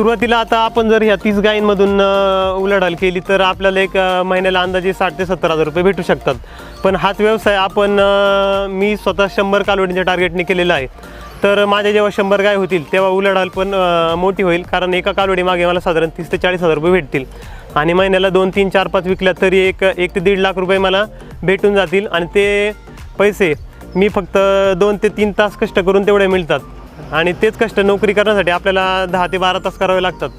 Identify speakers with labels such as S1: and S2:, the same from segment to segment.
S1: सुरुवातीला आता आपण जर ह्या तीस गायींमधून उलाढाल केली तर आपल्याला एक महिन्याला अंदाजे साठ ते सत्तर हजार रुपये भेटू शकतात. पण हाच व्यवसाय आपण मी स्वतः शंभर कालवडींच्या टार्गेटने केलेला आहे. तर माझ्या जेव्हा शंभर गाय होतील तेव्हा उलाढाल पण मोठी होईल. कारण एका कालवडी मागे मला साधारण तीस ते चाळीस हजार रुपये भेटतील. आणि महिन्याला दोन तीन चार पाच विकल्या तरी एक एक ते दीड लाख रुपये मला भेटून जातील. आणि ते पैसे मी फक्त दोन ते तीन तास कष्ट करून तेवढे मिळतात. आणि तेच कष्ट नोकरी करण्यासाठी आपल्याला दहा ते बारा तास करावे लागतात.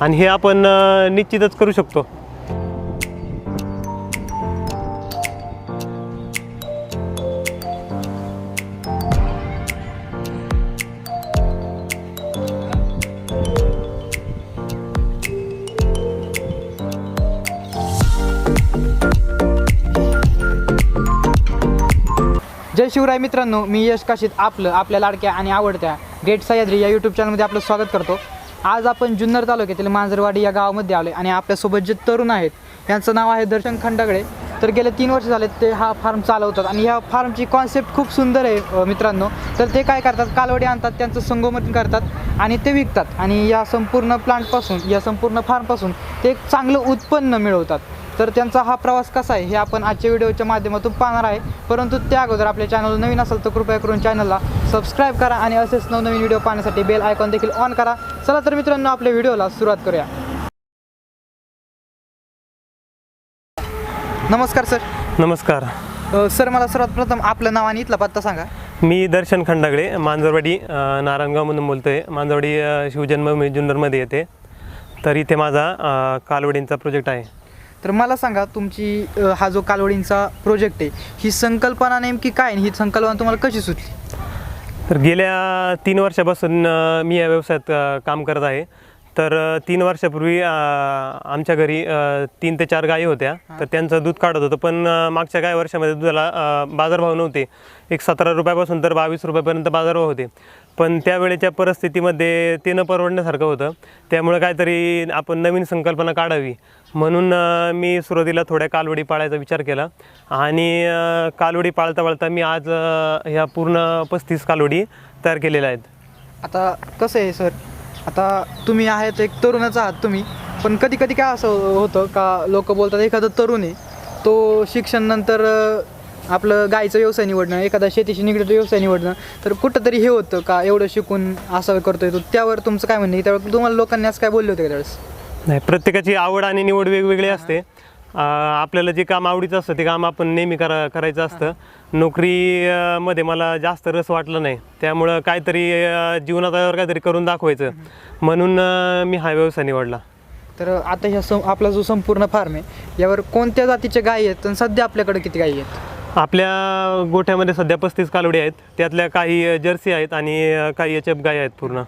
S1: आणि हे आपण निश्चितच करू शकतो.
S2: जय शिवराय मित्रांनो मी यश काशीत आपलं आपल्या लाडक्या आणि आवडत्या ग्रेट सह्याद्री या यूट्यूब चॅनलमध्ये आपलं स्वागत करतो. आज आपण जुन्नर तालुक्यातील मांजरवाडी या गावामध्ये आलो आणि आपल्यासोबत जे तरुण आहेत यांचं नाव आहे दर्शन खंडागळे तर गेले तीन वर्ष झाले ते हा फार्म चालवतात आणि ह्या फार्मची कॉन्सेप्ट खूप सुंदर आहे मित्रांनो. तर ते काय करतात? कालवडी आणतात त्यांचं संगोमन करतात आणि ते विकतात. आणि या संपूर्ण प्लांटपासून या संपूर्ण फार्मपासून ते एक चांगलं उत्पन्न मिळवतात. तर त्यांचा हा प्रवास कसा आहे हे आपण आजच्या व्हिडिओच्या माध्यमातून पाहणार आहे. परंतु त्या अगोदर आपल्या चॅनल नवीन असेल तर कृपया करून चॅनलला सबस्क्राईब करा आणि असेच नवनवीन व्हिडिओ पाहण्यासाठी बेल आयकॉन देखील ऑन करा. चला तर मित्रांनो आपल्या व्हिडिओला सुरुवात करूया. नमस्कार सर
S1: नमस्कार.
S2: अ, सर मला सर्वात प्रथम आपलं नाव आणि इथला पत्ता सांगा.
S1: मी दर्शन खंडागळे मांजरवाडी अ, नारायणगावमधून बोलतो आहे मांजरवाडी अ, शिवजन्मभूमी जुन्नरमध्ये येते. तर इथे माझा अ, कालवडींचा प्रोजेक्ट आहे.
S2: तर मला सांगा तुमची अ, हा जो कालवडींचा प्रोजेक्ट आहे ही संकल्पना नेमकी काय आणि ही संकल्पना तुम्हाला कशी सुचली?
S1: तर गेल्या तीन वर्षापासून अ, मी या व्यवसायात अ, काम करत आहे. तर तीन वर्षापूर्वी आमच्या घरी तीन ते चार गायी होत्या. तर त्यांचं दूध काढत होतं. पण मागच्या काही वर्षामध्ये दुधाला बाजारभाव नव्हते. एक सतरा रुपयापासून तर बावीस रुपयापर्यंत बाजारभाव होते. पण त्यावेळेच्या परिस्थितीमध्ये ते न परवडण्यासारखं होतं. त्यामुळे काहीतरी आपण नवीन संकल्पना काढावी. म्हणून मी सुरुवातीला थोड्या कालवडी पाळायचा विचार केला. आणि कालवडी पाळता पाळता मी आज ह्या पूर्ण पस्तीस कालवडी तयार केलेल्या आहेत.
S2: आता कसं आहे सर? आता तुम्ही आहेत एक तरुणच आहात तुम्ही पण कधी कधी काय असं होतं का लोक बोलतात एखादा तरुण आहे तो शिक्षण नंतर आपलं गायचं व्यवसाय निवडणं एखादा शेतीशी निगडीत व्यवसाय निवडणं तर कुठंतरी हे होतं का एवढं शिकून असं करतोय तो? त्यावर तुमचं काय म्हणणं आहे? त्यावर तुम्हाला लोकांनी असं काय बोलले होते का त्यावेळेस?
S1: नाही प्रत्येकाची आवड आणि निवड वेगवेगळी असते. आपल्याला जे काम आवडीचं असतं ते काम आपण नेहमी करा करायचं असतं. नोकरी अ, मध्ये मला जास्त रस वाटला नाही. त्यामुळं काहीतरी जीवनात काहीतरी करून दाखवायचं. म्हणून मी हा व्यवसाय निवडला.
S2: तर आता ह्या सं आपला जो संपूर्ण फार्म आहे यावर कोणत्या जातीच्या गायी आहेत आणि सध्या आपल्याकडे किती गायी आहेत?
S1: आपल्या गोठ्यामध्ये सध्या पस्तीस कालवडी आहेत. त्यातल्या काही जर्सी आहेत आणि काही एफ गाय आहेत पूर्ण.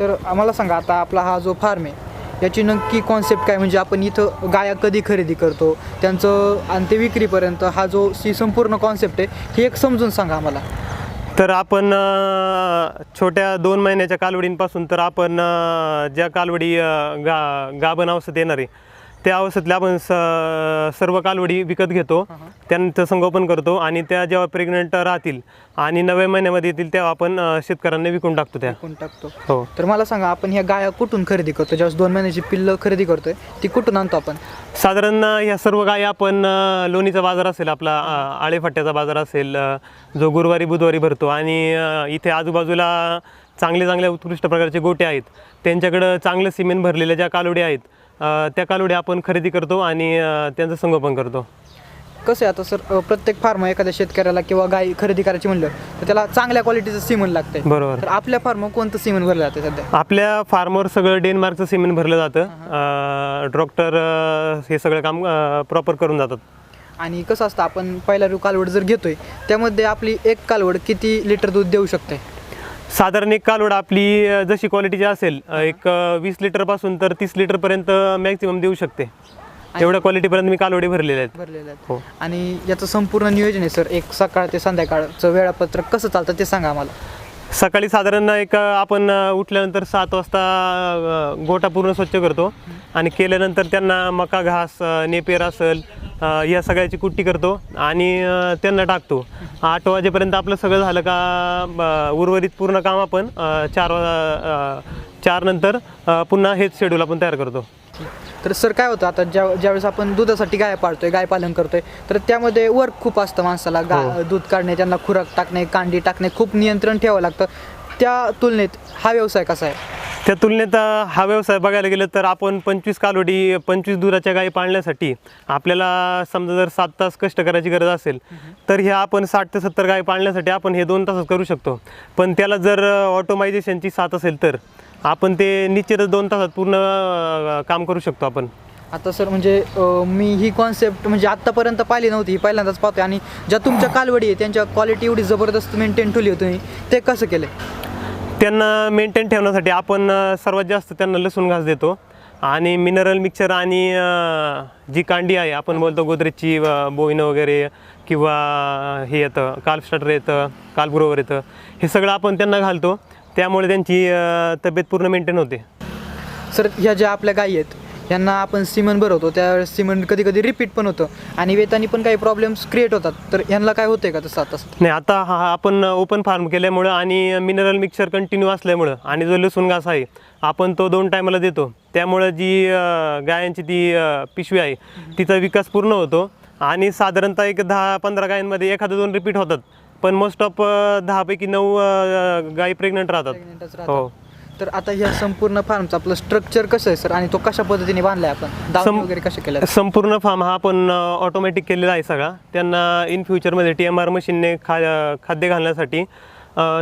S2: तर आम्हाला सांगा आता आपला हा जो फार्म आहे याची नक्की कॉन्सेप्ट काय? म्हणजे आपण इथं गाया कधी खरेदी करतो? त्यांचं आणि ते विक्रीपर्यंत हा जो ही संपूर्ण कॉन्सेप्ट आहे ही एक समजून सांगा आम्हाला.
S1: तर आपण छोट्या दोन महिन्याच्या कालवडींपासून तर आपण ज्या कालवडी गा गाभण अवस्थेत येणार आहे त्या अवस्थेतल्या आपण स सर्व कालवडी विकत घेतो त्यांचं संगोपन करतो आणि त्या जेव्हा प्रेग्नंट राहतील आणि नव्या महिन्यामध्ये येतील तेव्हा आपण अ, शेतकऱ्यांना विकून टाकतो त्या.
S2: कोण टाकतो.
S1: हो.
S2: तर मला सांगा आपण ह्या गाया कुठून खरेदी करतो ज्यावेळेस दोन महिन्याची पिल्लं खरेदी करतोय ती कुठून आणतो आपण?
S1: साधारण अ, ह्या सर्व गायी आपण अ, लोणीचा बाजार असेल आपला अ, आळेफाट्याचा बाजार असेल अ, जो गुरुवारी बुधवारी भरतो आणि अ, इथे आजूबाजूला चांगले चांगले उत्कृष्ट प्रकारचे गोटे आहेत. त्यांच्याकडं चांगलं सिमेंट भरलेल्या ज्या कालोड्या आहेत त्या कालोड्या आपण खरेदी करतो आणि त्यांचं संगोपन करतो.
S2: कसं आहे आता सर प्रत्येक फार्म एखाद्या शेतकऱ्याला किंवा गाय खरेदी करायची म्हणलं तर त्याला चांगल्या क्वालिटीचं सिमन लागतंय.
S1: बरोबर.
S2: तर आपल्या फार्म कोणतं सिमन भरलं जातं सध्या?
S1: आपल्या फार्मवर सगळं डेन्मार्कचं सिमेंट भरलं जातं. डॉक्टर हे. सगळं काम प्रॉपर करून जातात.
S2: आणि कसं असतं आपण पहिला रू कालवड जर घेतोय त्यामध्ये आपली एक कालवड किती लिटर दूध देऊ शकते
S1: साधारण एक कालवड आपली जशी क्वालिटीची असेल एक वीस लिटरपासून तर तीस लिटरपर्यंत मॅक्सिमम देऊ शकते. तेवढ्या क्वालिटीपर्यंत मी कालवडी भरलेल्या आहेत.
S2: भरलेलं आहे
S1: हो.
S2: आणि याचं संपूर्ण नियोजन आहे सर. एक सकाळ ते संध्याकाळचं वेळापत्रक कसं चालतं ते सांगा आम्हाला.
S1: सकाळी साधारण एक आपण उठल्यानंतर सात वाजता गोटा पूर्ण स्वच्छ करतो. आणि केल्यानंतर त्यांना मका घास नेपेर असेल या सगळ्याची कुट्टी करतो आणि त्यांना टाकतो. आठ वाजेपर्यंत आपलं सगळं झालं का उर्वरित पूर्ण काम आपण चार वा चार नंतर पुन्हा हेच शेड्यूल आपण तयार करतो.
S2: तर सर काय होतं आता ज्या ज्यावेळेस आपण दुधासाठी गाय पाळतोय गाय पालन करतोय तर त्यामध्ये वर्क खूप असतं माणसाला. गा
S1: हो.
S2: दूध काढणे त्यांना खुराक टाकणे कांडी टाकणे खूप नियंत्रण ठेवावं लागतं. त्या तुलनेत हा व्यवसाय कसा आहे?
S1: त्या तुलनेत हा व्यवसाय बघायला गेलं तर आपण पंचवीस कालोडी पंचवीस दुधाच्या गायी पाळण्यासाठी आपल्याला समजा जर सात तास कष्ट करायची गरज असेल तर ह्या आपण साठ ते सत्तर गायी पाळण्यासाठी आपण हे दोन तासात करू शकतो. पण त्याला जर ऑटोमायझेशनची साथ असेल तर आपण ते निश्चितच दोन तासात पूर्ण अ, काम करू शकतो आपण.
S2: आता सर म्हणजे अं, मी ही कॉन्सेप्ट म्हणजे आत्तापर्यंत पाहिली नव्हती ही पहिल्यांदाच पाहतोय. आणि ज्या तुमच्या कालवडी आहे त्यांच्या क्वालिटी एवढी जबरदस्त मेंटेन ठेवली होती ते कसं केलं
S1: त्यांना मेंटेन ठेवण्यासाठी आपण अ, सर्वात जास्त त्यांना लसूण घास देतो. आणि मिनरल मिक्सर आणि अ, जी कांडी आहे आपण बोलतो गोदरेजची अ, बोईनं वगैरे किंवा हे येतं काल्फ स्टार्टर येतं काल्फ ग्रोवर येतं हे सगळं आपण त्यांना घालतो. त्यामुळे त्यांची तब्येत पूर्ण मेंटेन होते.
S2: सर ह्या ज्या आपल्या गायी आहेत यांना आपण सिमन भरवतो त्यावेळेस सिमन कधी कधी रिपीट पण होतं. आणि वेतानी पण काही प्रॉब्लेम्स क्रिएट होतात. तर यांना काय होतंय का तसं आता
S1: नाही आता हा आपण ओपन फार्म केल्यामुळं आणि मिनरल मिक्सर कंटिन्यू असल्यामुळं आणि जो लसूण घास आहे आपण तो दोन टायमाला देतो. त्यामुळं जी गायांची ती पिशवी आहे तिचा विकास पूर्ण होतो. आणि साधारणतः एक दहा पंधरा गायांमध्ये एखादं दोन रिपीट होतात. पण मोस्ट ऑफ दहापैकी नऊ अ, गायी प्रेग्नंट
S2: Pregnant च
S1: राहतात
S2: राहतात.
S1: हो
S2: तर आता ह्या संपूर्ण फार्मचं आपलं स्ट्रक्चर कसं आहे सर आणि तो कशा पद्धतीने बांधलाय आपण? दावणी वगैरे कशा केल्या
S1: संपूर्ण फार्म हा आपण ऑटोमॅटिक केलेला आहे सगळा. त्यांना इन फ्युचरमध्ये टी एम आर मशीनने खा खाद्य घालण्यासाठी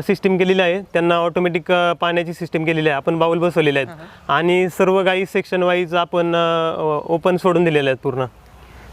S1: सिस्टीम केलेली आहे. त्यांना ऑटोमॅटिक पाण्याची सिस्टीम केलेली आहे. आपण बाऊल बसवलेले आहेत. आणि सर्व गाई सेक्शन वाईज आपण ओपन सोडून दिलेले आहेत पूर्ण.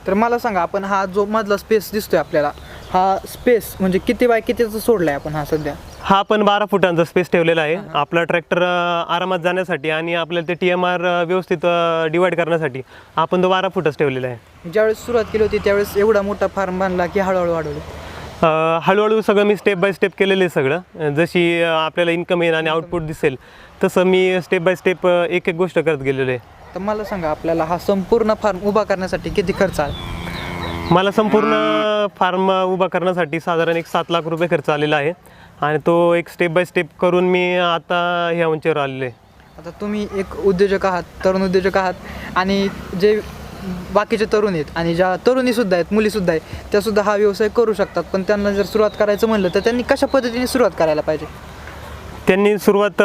S2: तर मला सांगा आपण हा जो मधला स्पेस दिसतोय आपल्याला हा स्पेस म्हणजे किती बाय कितीचा सोडलाय आपण हा सध्या?
S1: हा आपण बारा फुटांचा स्पेस ठेवलेला आहे. आपला ट्रॅक्टर आरामात जाण्यासाठी आणि आपल्याला ते टी एम आर व्यवस्थित डिवाईड करण्यासाठी आपण तो बारा फुटच ठेवलेला आहे.
S2: ज्यावेळेस सुरुवात केली होती त्यावेळेस एवढा मोठा फार्म बांधला की हळूहळू वाढवलं.
S1: हळूहळू सगळं मी स्टेप बाय स्टेप केलेलं आहे सगळं. जशी आपल्याला इन्कम येईल आणि आउटपुट दिसेल तसं मी स्टेप बाय स्टेप एक एक गोष्ट करत गेलेलो आहे.
S2: तर मला सांगा आपल्याला हा संपूर्ण फार्म उभा करण्यासाठी किती खर्च आला?
S1: मला संपूर्ण फार्म उभा करण्यासाठी साधारण एक सात लाख रुपये खर्च आलेला आहे. आणि तो एक स्टेप बाय स्टेप करून मी आता ह्या उंचीवर आलेलो आहे.
S2: आता तुम्ही एक उद्योजक आहात तरुण उद्योजक आहात आणि जे बाकीचे तरुण आहेत आणि ज्या तरुणीसुद्धा आहेत मुलीसुद्धा आहेत त्यासुद्धा हा व्यवसाय करू शकतात. पण त्यांना जर सुरुवात करायचं म्हणलं तर त्यांनी कशा पद्धतीने सुरुवात करायला पाहिजे?
S1: त्यांनी सुरुवात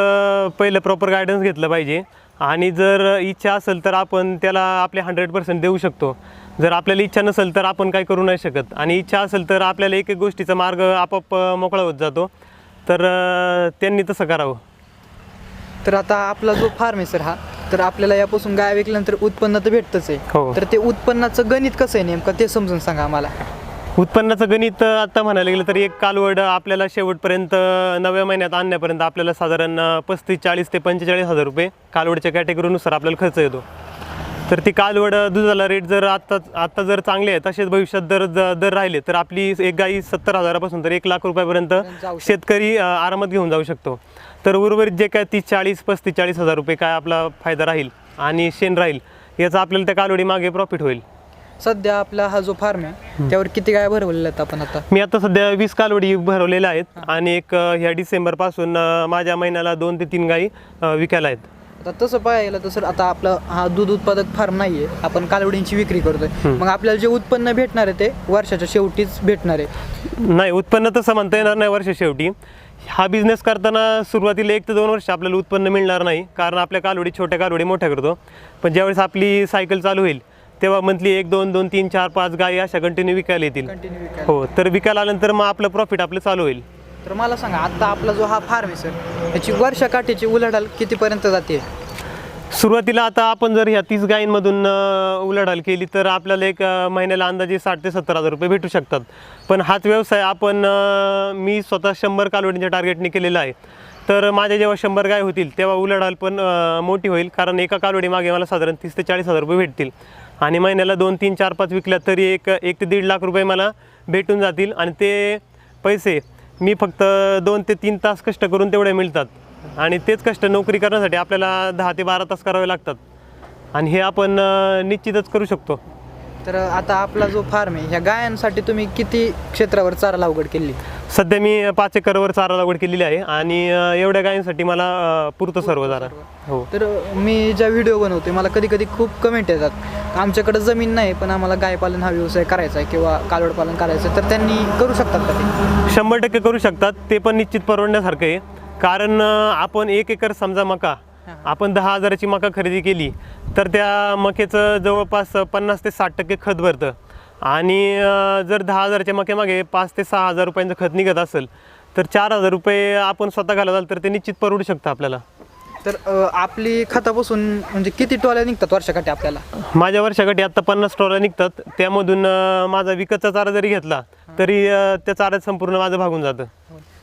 S1: पहिलं प्रॉपर गायडन्स घेतलं पाहिजे. आणि जर इच्छा असेल तर आपण त्याला आपले हंड्रेड पर्सेंट देऊ शकतो. जर आपल्याला इच्छा नसेल तर आपण काही करू नाही शकत. आणि इच्छा असेल तर आपल्याला एक एक गोष्टीचा मार्ग आपोआप मोकळा होत जातो. तर त्यांनी तसं करावं.
S2: तर आता आपला जो फार्म आहे सर हा तर आपल्याला यापासून गाय विकल्यानंतर उत्पन्न तर भेटतच आहे.
S1: हो.
S2: तर ते उत्पन्नाचं गणित कसं आहे नेमकं ते समजून सांगा आम्हाला.
S1: उत्पन्नाचं गणित आता म्हणायला गेलं तर एक कालवड आपल्याला शेवटपर्यंत नव्या महिन्यात आणण्यापर्यंत आपल्याला साधारण पस्तीस चाळीस ते पंचेचाळीस हजार रुपये कालवडच्या कॅटेगरीनुसार आपल्याला खर्च येतो. तर ती कालवड दुधाला रेट जर आत्ता आत्ता जर चांगले आहे तसेच भविष्यात दर दर राहिले तर आपली एक गाई सत्तर हजारापासून तर एक लाख रुपयापर्यंत. शेतकरी आरामात घेऊन जाऊ शकतो. तर उर्वरित जे काय तीस चाळीस पस्तीस चाळीस हजार रुपये काय आपला फायदा राहील आणि शेण राहील याचा आपल्याला त्या कालवडी मागे प्रॉफिट होईल.
S2: सध्या आपला हा जो फार्म आहे त्यावर किती गाय भरवलेल्या आहेत आपण आता?
S1: मी आता सध्या वीस कालवडी भरवलेल्या आहेत आणि एक ह्या डिसेंबरपासून माझ्या महिन्याला दोन ते तीन गाई विकायला आहेत.
S2: आता तसं पाहायला तर सर आता आपलं हा दूध उत्पादक फार्म नाहीये. आपण कालवडींची विक्री करतोय. मग आपल्याला जे उत्पन्न भेटणार आहे ते वर्षाच्या शेवटीच भेटणार आहे.
S1: नाही उत्पन्न तसं म्हणता येणार नाही वर्ष शेवटी. हा बिझनेस करताना सुरुवातीला एक ते दोन वर्ष आपल्याला उत्पन्न मिळणार नाही. कारण आपल्या कालवडी छोट्या कालवडी मोठ्या करतो. पण ज्यावेळेस आपली सायकल चालू होईल तेव्हा मंथली एक दोन दोन तीन चार पाच गाई अशा कंटिन्यू विकायला येतील. हो तर विकायला आल्यानंतर मग आपलं प्रॉफिट आपलं चालू होईल.
S2: तर मला सांगा आता आपला जो हा फार्म आहे सर याची वर्षाकाठीची उलाढाल कितीपर्यंत जाते?
S1: सुरुवातीला आता आपण जर ह्या तीस गायींमधून उलाढाल केली तर आपल्याला एक महिन्याला अंदाजे साठ ते सत्तर हजार रुपये भेटू शकतात. पण हाच व्यवसाय आपण मी स्वतः शंभर कालवडींच्या टार्गेटने केलेला आहे. तर माझ्या जेव्हा शंभर गाय होतील तेव्हा उलाढाल पण मोठी होईल कारण एका कालवडीमागे मला साधारण तीस ते चाळीस हजार रुपये भेटतील. आणि महिन्याला दोन तीन चार पाच विकल्या तरी एक एक ते दीड लाख रुपये मला भेटून जातील. आणि ते पैसे मी फक्त दोन ते तीन तास कष्ट करून तेवढे मिळतात. आणि तेच कष्ट नोकरी करण्यासाठी आपल्याला दहा ते बारा तास करावे लागतात. आणि हे आपण निश्चितच करू शकतो.
S2: तर आता आपला जो फार्म आहे ह्या गायांसाठी तुम्ही किती क्षेत्रावर चारा लागवड केली?
S1: सध्या मी पाच एकरवर चारा लागवड केलेली आहे आणि अं, एवढ्या गायींसाठी मला अं, पुरतं सर्व चारा हो.
S2: तर मी ज्या व्हिडिओ बनवते मला कधी कधी खूप कमेंट येतात. आमच्याकडे जमीन नाही पण आम्हाला गायपालन हा व्यवसाय करायचा आहे किंवा कालवड पालन करायचं आहे तर त्यांनी करू शकतात का ते?
S1: शंभर टक्के करू शकतात ते पण निश्चित परवडण्यासारखं आहे. कारण अं, आपण एक एकर समजा मका आपण दहा हजाराची मका खरेदी केली तर त्या मकेचं जवळपास पन्नास ते साठ टक्के खत भरतं. आणि जर दहा हजाराच्या मक्यामागे पाच ते सहा हजार रुपयांचं खत निघत असेल तर चार हजार रुपये आपण स्वतः घालत असाल तर ते निश्चित परवडू शकतं आपल्याला.
S2: तर आपली खतापासून म्हणजे किती टोल्या निघतात वर्षाकाठी आपल्याला?
S1: माझ्या वर्षाकाठी आत्ता पन्नास टोला निघतात. त्यामधून माझा विकतचा चारा जरी घेतला तरी त्या चाऱ्यात संपूर्ण माझं भागून जातं.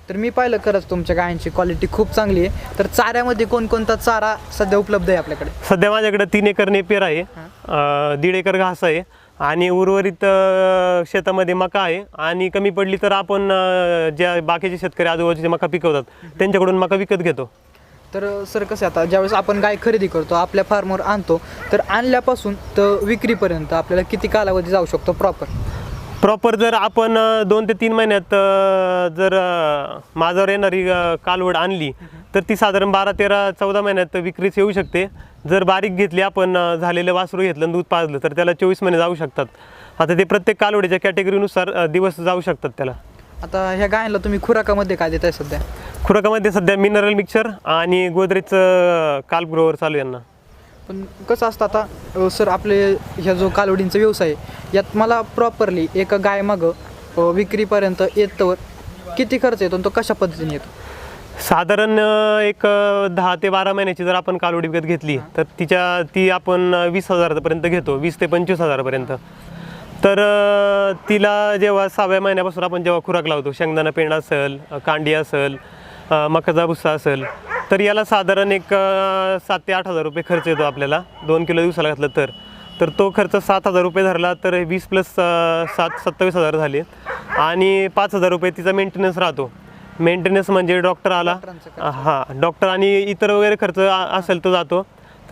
S2: तर मी पाहिलं खरंच तुमच्या गायांची क्वालिटी खूप चांगली आहे. तर चाऱ्यामध्ये कोणकोणता चारा सध्या उपलब्ध आहे आपल्याकडे?
S1: सध्या माझ्याकडे तीन एकर नेपियर आहे अं, दीड एकर घास आहे आणि उर्वरित अं, शेतामध्ये मका आहे आणि कमी पडली तर आपण अं, ज्या बाकीचे शेतकरी आजूबाजूचे मका पिकवतात त्यांच्याकडून मका विकत घेतो.
S2: तर सर कसं आहे आता ज्यावेळेस आपण गाय खरेदी करतो आपल्या फार्मवर आणतो तर आणल्यापासून तर विक्रीपर्यंत आपल्याला किती कालावधी जाऊ शकतो प्रॉपर
S1: प्रॉपर जर आपण दोन ते तीन महिन्यात जर माझ्यावर येणारी कालवड आणली तर ती साधारण बारा तेरा चौदा महिन्यात विक्रीस येऊ शकते. जर बारीक घेतली आपण झालेलं वासरू घेतलं दूध पाजलं तर त्याला चोवीस महिने जाऊ शकतात. आता ते प्रत्येक कालवडीच्या कॅटेगरीनुसार दिवस जाऊ शकतात त्याला.
S2: आता ह्या गायांना तुम्ही खुराकामध्ये काय देताय सध्या?
S1: खुराकामध्ये सध्या मिनरल मिक्सर आणि गोदरेजचं काल्प ग्रोवर चालू यांना.
S2: पण कसं असतं आता सर आपले ह्या जो कालवडींचा व्यवसाय आहे यात मला प्रॉपरली एका गाय मागं अ, विक्रीपर्यंत येतवर किती खर्च येतो आणि तो कशा पद्धतीने येतो?
S1: साधारण एक दहा ते बारा महिन्याची जर आपण कालवडी विकत घेतली तर तिच्या ती आपण वीस हजारापर्यंत घेतो वीस ते पंचवीस हजारापर्यंत. तर तिला जेव्हा सहाव्या महिन्यापासून आपण जेव्हा खुराक लावतो शेंगदाणा पेंड असेल कांडी असेल मकाचा भुस्सा असेल तर याला साधारण एक सात ते आठ हजार रुपये खर्च येतो आपल्याला. दोन किलो दिवसाला घातलं तर. तर तो खर्च सात हजार रुपये धरला तर वीस प्लस सात सत्तावीस हजार झाले. आणि पाच हजार रुपये तिचा मेंटेनन्स राहतो. मेंटेनन्स म्हणजे डॉक्टर आला. हां डॉक्टर आणि इतर वगैरे खर्च असेल तो जातो.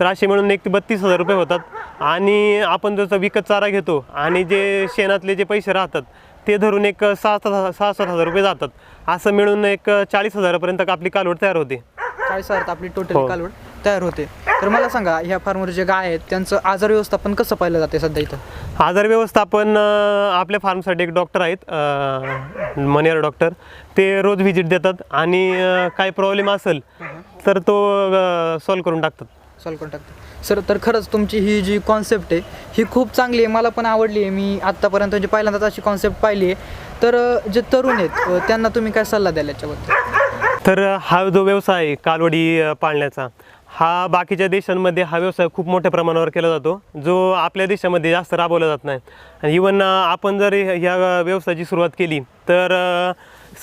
S1: तर असे मिळून एक ते बत्तीस हजार रुपये होतात. आणि आपण जसं विकत चारा घेतो आणि जे शेणातले जे पैसे राहतात ते धरून एक सहा सात सहा सात हजार रुपये जातात. असं मिळून एक चाळीस हजारापर्यंत आपली कालवड तयार होते.
S2: चाळीस हजारात आपली टोटल
S1: हो.
S2: कालवड तयार होते. तर मला सांगा ह्या फार्मवर जे गाय आहेत त्यांचं आजार व्यवस्थापन कसं पाहिलं जाते सध्या इथं?
S1: आजार व्यवस्थापन अं, आपल्या फार्मसाठी एक डॉक्टर आहेत अं, मनेर डॉक्टर ते रोज व्हिजिट देतात आणि अं, काय प्रॉब्लेम असेल तर तो सॉल्व करून टाकतात.
S2: सॉल्व करून टाकतो सर तर खरंच तुमची ही जी कॉन्सेप्ट आहे ही खूप चांगली आहे. मला पण आवडली आहे. मी आत्तापर्यंत म्हणजे पहिल्यांदाच अशी कॉन्सेप्ट पाहिली आहे. तर अ, जे तरुण आहेत अ, त्यांना तुम्ही काय सल्ला द्याल याच्याबद्दल?
S1: तर हा जो व्यवसाय आहे कालवडी पाळण्याचा हा बाकीच्या देशांमध्ये हा व्यवसाय खूप मोठ्या प्रमाणावर केला जातो जो आपल्या देशामध्ये जास्त राबवला जात नाही. आणि इवन आपण जर ह्या व्यवसायाची सुरुवात केली तर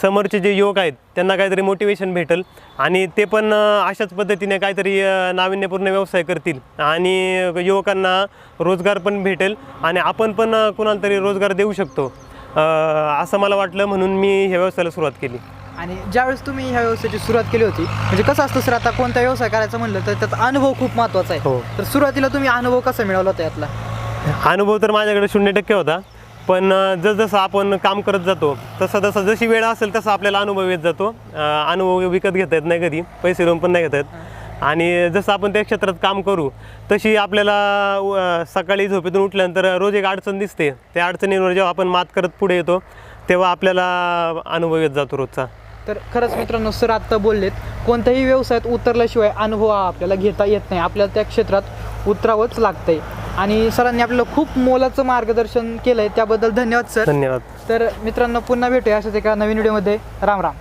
S1: समोरचे जे युवक आहेत त्यांना काहीतरी मोटिवेशन भेटेल आणि ते पण अशाच पद्धतीने काहीतरी नाविन्यपूर्ण व्यवसाय करतील आणि युवकांना रोजगार पण भेटेल आणि आपण पण कुणाला तरी रोजगार देऊ शकतो असं मला वाटलं म्हणून मी ह्या व्यवसायाला सुरुवात केली.
S2: आणि ज्यावेळेस तुम्ही ह्या व्यवसायाची सुरुवात केली होती म्हणजे कसं असतं सर आता कोणता व्यवसाय करायचा म्हणलं तर त्याचा अनुभव खूप महत्त्वाचा आहे.
S1: हो.
S2: तर सुरुवातीला तुम्ही अनुभव कसा मिळवला होता यातला?
S1: अनुभव तर माझ्याकडे शून्य टक्के होता पण अं, जसजसं आपण काम करत जातो तसं तसं जशी वेळ असेल तसा आपल्याला अनुभव येत जातो. अं, अनुभव विकत घेता येत नाही कधी पैसे देऊन पण नाही घेता येत. आणि जसं आपण त्या क्षेत्रात काम करू तशी आपल्याला अं, सकाळी झोपेतून उठल्यानंतर रोज एक अडचण दिसते. त्या अडचणींवर जेव्हा आपण मात करत पुढे येतो तेव्हा आपल्याला अनुभव येत जातो रोजचा.
S2: तर खरंच मित्रांनो सर आत्ता बोललेत कोणत्याही व्यवसायात उतरल्याशिवाय अनुभव हा आपल्याला घेता येत नाही. आपल्याला त्या क्षेत्रात उतरावंच लागतंय. आणि सरांनी आपल्याला खूप मोलाचं मार्गदर्शन केलंय त्याबद्दल धन्यवाद सर.
S1: धन्यवाद.
S2: तर मित्रांनो पुन्हा भेटूया अशाच एका नवीन व्हिडिओमध्ये. राम राम.